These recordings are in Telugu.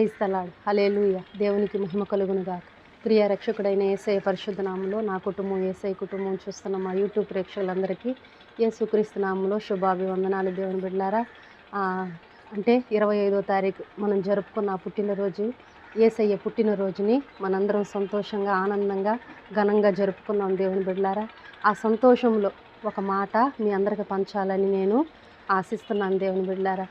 ప్రైజ్ తలాడు హలేలుయ దేవునికి మహిమ కలుగునుగాక. ప్రియ రక్షకుడైన ఏసఐ పరిశుద్ధ నామంలో నా కుటుంబం ఏసఐ కుటుంబం చూస్తున్న మా యూట్యూబ్ ప్రేక్షకులందరికీ ఏసుక్రీస్తు నామంలో శుభాభివందనాలు దేవుని బిడ్డారా అంటే ఇరవై ఐదో తారీఖు మనం జరుపుకున్న పుట్టినరోజు ఏసయ్య పుట్టినరోజుని మనందరం సంతోషంగా ఆనందంగా ఘనంగా జరుపుకున్నాం దేవుని బిడ్డారా ఆ సంతోషంలో ఒక మాట మీ అందరికి పంచాలని నేను ఆశిస్తున్నాను దేవుని బిడ్డారా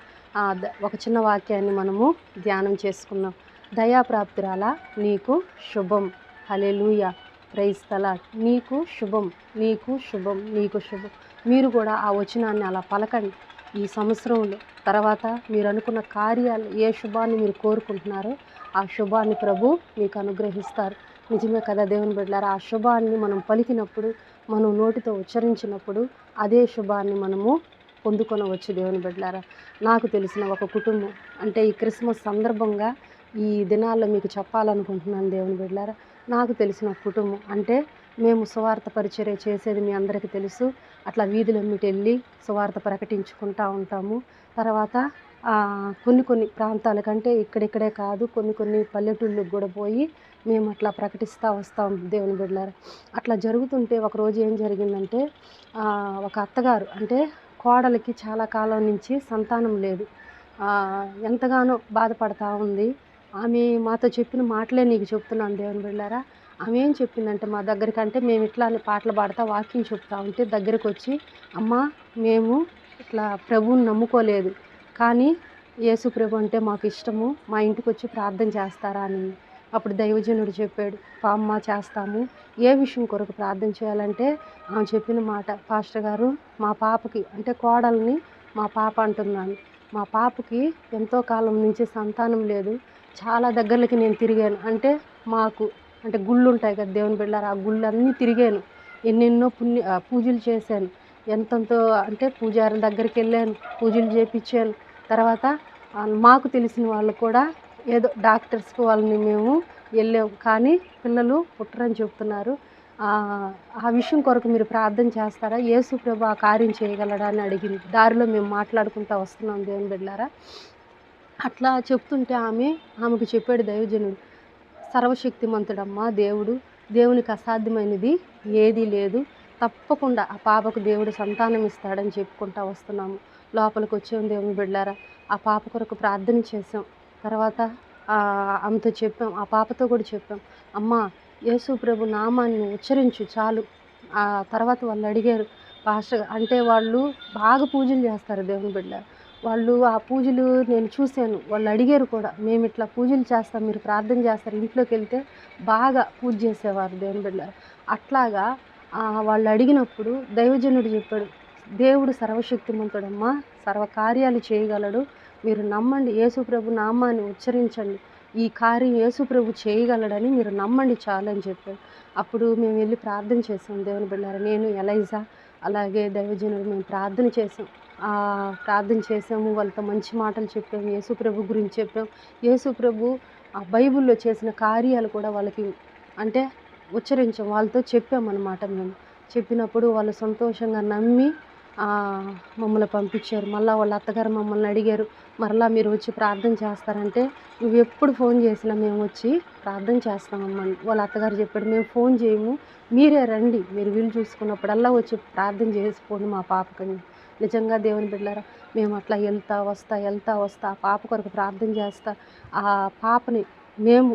ఒక చిన్న వాక్యాన్ని మనము ధ్యానం చేసుకున్నాం దయాప్రాప్తిరాల నీకు శుభం. హలెలూయ ప్రైజ్ తలా నీకు శుభం. నీకు శుభం. నీకు శుభం. మీరు కూడా ఆ వచనాన్ని అలా పలకండి. ఈ సంవత్సరంలో తర్వాత మీరు అనుకున్న కార్యాలు ఏ శుభాన్ని మీరు కోరుకుంటున్నారో ఆ శుభాన్ని ప్రభు మీకు అనుగ్రహిస్తారు. నిజమే కదా దేవుని బిడ్డారు ఆ శుభాన్ని మనం పలికినప్పుడు మనం నోటితో ఉచ్చరించినప్పుడు అదే శుభాన్ని మనము పొందుకొనవచ్చు దేవుని బిడ్డలారా. నాకు తెలిసిన ఒక కుటుంబం అంటే ఈ క్రిస్మస్ సందర్భంగా ఈ దినాల్లో మీకు చెప్పాలనుకుంటున్నాను దేవుని బిడ్డలారా. నాకు తెలిసిన కుటుంబం అంటే మేము సువార్త పరిచర్య చేసేది మీ అందరికీ తెలుసు. అట్లా వీధులమ్మిటి వెళ్ళి సువార్త ప్రకటించుకుంటూ ఉంటాము. తర్వాత కొన్ని కొన్ని ప్రాంతాల కంటే ఇక్కడిక్కడే కాదు కొన్ని కొన్ని పల్లెటూళ్ళకి కూడా పోయి మేము అట్లా ప్రకటిస్తూ వస్తాం దేవుని బిడ్డలారా. అట్లా జరుగుతుంటే ఒకరోజు ఏం జరిగిందంటే ఒక అత్తగారు అంటే కోడలికి చాలా కాలం నుంచి సంతానం లేదు. ఎంతగానో బాధపడతా ఉంది. ఆమె మాతో చెప్పిన మాటలే నీకు చెప్తున్నాను దేవుని బిళ్ళారా? ఆమె ఏం చెప్పిందంటే మా దగ్గరికి అంటే మేము ఇట్లా పాటలు పాడతా వాకింగ్ చెప్తా ఉంటే దగ్గరికి వచ్చి అమ్మ మేము ఇట్లా ప్రభువుని నమ్ముకోలేదు. కానీ యేసు ప్రభు అంటే మాకు ఇష్టము మా ఇంటికి వచ్చి ప్రార్థన చేస్తారా అని అప్పుడు దైవజనుడు చెప్పాడు పామ్మ చేస్తాము. ఏ విషయం కొరకు ప్రార్థన చేయాలంటే ఆమె చెప్పిన మాట పాస్టర్ గారు మా పాపకి అంటే కోడల్ని మా పాప అంటున్నాను. మా పాపకి ఎంతో కాలం నుంచి సంతానం లేదు. చాలా దగ్గరలకి నేను తిరిగాను. అంటే మాకు అంటే గుళ్ళు ఉంటాయి కదా దేవుని బిళ్ళారు ఆ గుళ్ళు అన్నీ తిరిగాను. ఎన్నెన్నో పుణ్య పూజలు చేశాను. ఎంతంతో అంటే పూజారుల దగ్గరికి వెళ్ళాను పూజలు చేపించాను. తర్వాత మాకు తెలిసిన వాళ్ళు కూడా ఏదో డాక్టర్స్కి వాళ్ళని మేము వెళ్ళాము కానీ పిల్లలు పుట్టరని చెప్తున్నారు. ఆ విషయం కొరకు మీరు ప్రార్థన చేస్తారా? యేసు ప్రభు ఆ కార్యం చేయగలడా అని అడిగింది. దారిలో మేము మాట్లాడుకుంటూ వస్తున్నాం దేవుని బిడ్డారా అట్లా చెప్తుంటే ఆమె ఆమెకు చెప్పాడు దైవజనుడు సర్వశక్తిమంతుడమ్మా దేవుడు దేవునికి అసాధ్యమైనది ఏదీ లేదు. తప్పకుండా ఆ పాపకు దేవుడు సంతానం ఇస్తాడని చెప్పుకుంటా వస్తున్నాము. లోపలికి వచ్చాము దేవుని బిడ్డారా ఆ పాప కొరకు ప్రార్థన చేసాం తర్వాత ఆమెతో చెప్పాం ఆ పాపతో కూడా చెప్పాం అమ్మా యేసు ప్రభు నామాన్ని ఉచ్చరించు చాలు. ఆ తర్వాత వాళ్ళు అడిగారు పాస్టర్ అంటే వాళ్ళు బాగా పూజలు చేస్తారు దేవుని బిడ్డ. వాళ్ళు ఆ పూజలు నేను చూశాను. వాళ్ళు అడిగారు కూడా మేము ఇట్లా పూజలు చేస్తాం మీరు ప్రార్థన చేస్తారు ఇంట్లోకి వెళ్తే బాగా పూజ చేసేవారు దేవుని బిడ్డ. అట్లాగా వాళ్ళు అడిగినప్పుడు దైవజనుడు చెప్పాడు దేవుడు సర్వశక్తిమంతుడమ్మా సర్వకార్యాలు చేయగలడు. మీరు నమ్మండి యేసుప్రభు నామాన్ని ఉచ్చరించండి. ఈ కార్యం యేసుప్రభు చేయగలడని మీరు నమ్మండి చాలు అని చెప్పాడు. అప్పుడు మేము వెళ్ళి ప్రార్థన చేసాం దేవుని బిళ్ళారు నేను ఎలైజా అలాగే దైవజనుడు మేము ప్రార్థన చేసాం. ప్రార్థన చేసాము వాళ్ళతో మంచి మాటలు చెప్పాము యేసుప్రభు గురించి చెప్పాం. యేసుప్రభు ఆ బైబిల్లో చేసిన కార్యాలు కూడా వాళ్ళకి అంటే ఉచ్చరించాం వాళ్ళతో చెప్పామన్నమాట మేము. చెప్పినప్పుడు వాళ్ళు సంతోషంగా నమ్మి మమ్మల్ని పంపించారు. మళ్ళీ వాళ్ళ అత్తగారు మమ్మల్ని అడిగారు మరలా మీరు వచ్చి ప్రార్థన చేస్తారంటే నువ్వు ఎప్పుడు ఫోన్ చేసినా మేము వచ్చి ప్రార్థన చేస్తామమ్మా వాళ్ళ అత్తగారు చెప్పాడు మేము ఫోన్ చేయము మీరే రండి మీరు వీలు చూసుకున్నప్పుడల్లా వచ్చి ప్రార్థన చేసుకోండి మా పాపకని నిజంగా దేవుని బిడ్డారా మేము అట్లా వెళ్తా వస్తా వెళ్తా వస్తా ఆ పాప కొరకు ప్రార్థన చేస్తా ఆ పాపని మేము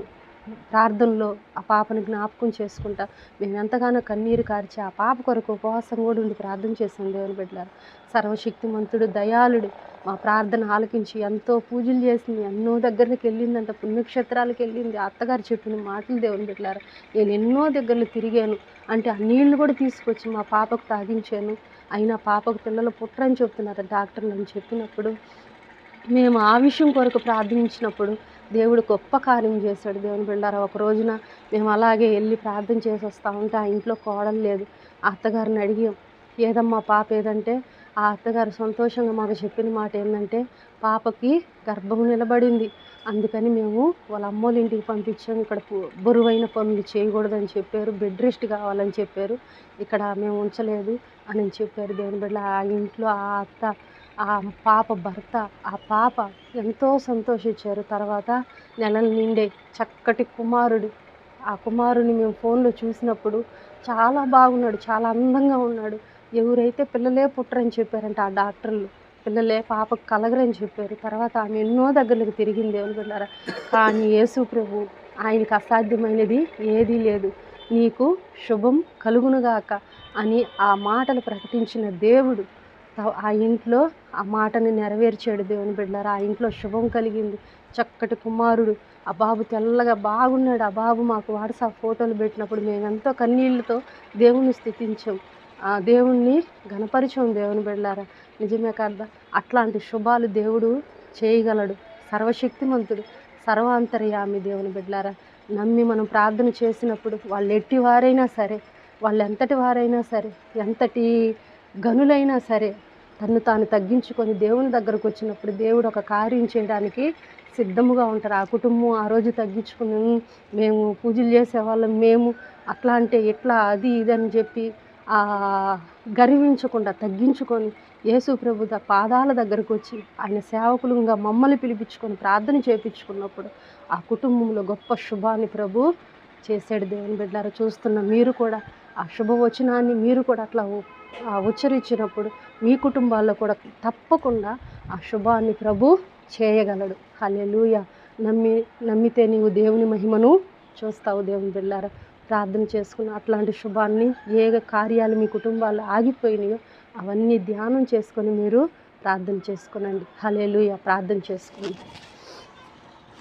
ప్రార్థనలో ఆ పాపని జ్ఞాపకం చేసుకుంటా మేము ఎంతగానో కన్నీరు కార్చి ఆ పాప కొరకు ఉపవాసం కూడా ఉండి ప్రార్థన చేసాం దేవుని బిడ్డలారు. సర్వశక్తిమంతుడు దయాళుడు మా ప్రార్థన ఆలకించి ఎంతో పూజలు చేసింది ఎన్నో దగ్గరికి వెళ్ళిందంట పుణ్యక్షేత్రాలకు వెళ్ళింది అత్తగారి చెట్టుని మాటలు దేవుని బిడ్డలారు. నేను ఎన్నో దగ్గరలు తిరిగాను అంటే ఆ నీళ్ళు కూడా తీసుకొచ్చి మా పాపకు తాగించాను. అయినా పాపకు పిల్లలు పుట్టరని చెప్తున్నారు డాక్టర్లు అని చెప్పినప్పుడు మేము ఆ విషయం కొరకు ప్రార్థించినప్పుడు దేవుడు గొప్ప కార్యం చేశాడు. దేవుని బిళ్ళారా ఒక రోజున మేము అలాగే వెళ్ళి ప్రార్థన చేసి వస్తూ ఉంటే ఆ ఇంట్లో కోడలు లేదు. ఆ అత్తగారిని అడిగాం ఏదమ్మా పాప ఏదంటే? ఆ అత్తగారు సంతోషంగా మాకు చెప్పిన మాట ఏంటంటే పాపకి గర్భం నిలబడింది. అందుకని మేము వాళ్ళ అమ్మోళ్ళ ఇంటికి పంపించాము ఇక్కడ బరువైన పనులు చేయకూడదని చెప్పారు. బెడ్ రెస్ట్ కావాలని చెప్పారు. ఇక్కడ మేము ఉంచలేదు అని చెప్పారు. దేవుని బిడ్డ ఆ ఇంట్లో ఆ అత్త ఆ పాప భర్త ఆ పాప ఎంతో సంతోషించారు. తర్వాత నెలలు నిండే చక్కటి కుమారుడు ఆ కుమారుని మేము ఫోన్లో చూసినప్పుడు చాలా బాగున్నాడు చాలా అందంగా ఉన్నాడు. ఎవరైతే పిల్లలే పుట్టరని చెప్పారంట ఆ డాక్టర్లు. పిల్లలే పాపకు కలగరని చెప్పారు. తర్వాత ఆమె ఎన్నో దగ్గరకు తిరిగింది దేవుని బిడ్డారా కానీ యేసు ప్రభు ఆయనకు అసాధ్యమైనది ఏదీ లేదు. నీకు శుభం కలుగునుగాక అని ఆ మాటలు ప్రకటించిన దేవుడు త- ఆ ఇంట్లో ఆ మాటని నెరవేర్చాడు దేవుని బిడ్డారు. ఆ ఇంట్లో శుభం కలిగింది. చక్కటి కుమారుడు. ఆ బాబు తెల్లగా బాగున్నాడు. ఆ బాబు మాకు వాట్సాప్ ఫోటోలు పెట్టినప్పుడు మేమెంతో కన్నీళ్ళతో కన్నీళ్ళతో స్థితించాం. దేవుణ్ణి గణపరిచాం దేవుని బిడ్డారా. నిజమే కదా? అట్లాంటి శుభాలు దేవుడు చేయగలడు. సర్వశక్తిమంతుడు సర్వాంతర్యామి దేవుని బిడ్డారా. నమ్మి మనం ప్రార్థన చేసినప్పుడు వాళ్ళు ఎట్టి వారైనా సరే వాళ్ళు ఎంతటి వారైనా సరే ఎంతటి గనులైనా సరే తను తాను తగ్గించుకొని దేవుని దగ్గరకు వచ్చినప్పుడు దేవుడు ఒక కార్యం చేయడానికి సిద్ధముగా ఉంటారు. ఆ కుటుంబం ఆ రోజు తగ్గించుకుని మేము పూజలు చేసేవాళ్ళం మేము అట్లా అంటే ఎట్లా అది ఇది అని చెప్పి గర్వించకుండా తగ్గించుకొని యేసు ప్రభు పాదాల దగ్గరకు వచ్చి ఆయన సేవకులుగా మమ్మల్ని పిలిపించుకొని ప్రార్థన చేపించుకున్నప్పుడు ఆ కుటుంబంలో గొప్ప శుభాన్ని ప్రభు చేశాడు దేవుని బిడ్డారు. చూస్తున్న మీరు కూడా ఆ శుభవచనాన్ని మీరు కూడా అట్లా ఆ ఉచ్చరించినప్పుడు మీ కుటుంబాల్లో కూడా తప్పకుండా ఆ శుభాన్ని ప్రభు చేయగలడు. హల్లెలూయా. నమ్మి నమ్మితే నీవు దేవుని మహిమను చూస్తావు దేవుని బిళ్ళారా ప్రార్థన చేసుకున్న అట్లాంటి శుభాన్ని ఏ కార్యాలు మీ కుటుంబాల్లో ఆగిపోయినాయో అవన్నీ ధ్యానం చేసుకొని మీరు ప్రార్థన చేసుకునండి. హలేలుయ ప్రార్థన చేసుకుని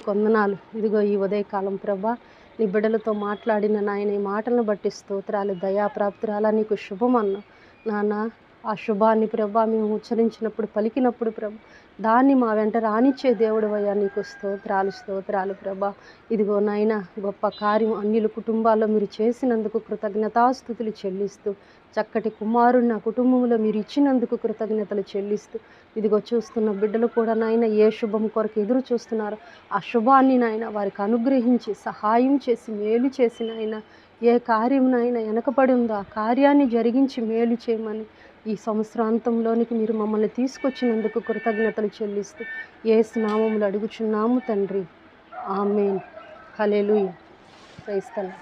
కొందనాలు ఇదిగో ఈ ఉదయకాలం ప్రభా నీ బిడ్డలతో మాట్లాడిన నాయన ఈ మాటలను బట్టి స్తోత్రాలు దయాప్రాప్తురాలా నీకు శుభమన్నా. నాన్న ఆ శుభాన్ని ప్రభా మేము ఉచ్చరించినప్పుడు పలికినప్పుడు ప్రభా దాన్ని మా వెంట రానిచ్చే దేవుడు అయ్యా నీకు స్తోత్రాలు స్తోత్రాలు ప్రభా. ఇదిగో నాయన గొప్ప కార్యం అన్యుల కుటుంబాల్లో మీరు చేసినందుకు కృతజ్ఞతాస్థుతులు చెల్లిస్తూ చక్కటి కుమారుని నా కుటుంబంలో మీరు ఇచ్చినందుకు కృతజ్ఞతలు చెల్లిస్తూ ఇదిగో చూస్తున్న బిడ్డలు కూడా నాయన ఏ శుభం కొరకు ఎదురు చూస్తున్నారో ఆ శుభాన్ని నాయన వారికి అనుగ్రహించి సహాయం చేసి మేలు చేసి నాయన ఏ కార్యం నాయన వెనకబడి ఉందో ఆ కార్యాన్ని జరిగించి మేలు చేయమని ఈ సంవత్సరాంతంలోనికి మీరు మమ్మల్ని తీసుకొచ్చినందుకు కృతజ్ఞతలు చెల్లిస్తూ ఏ స్నామములు అడుగుచున్నాము తండ్రి. ఆమెన్. కలెలు క్రైస్తలం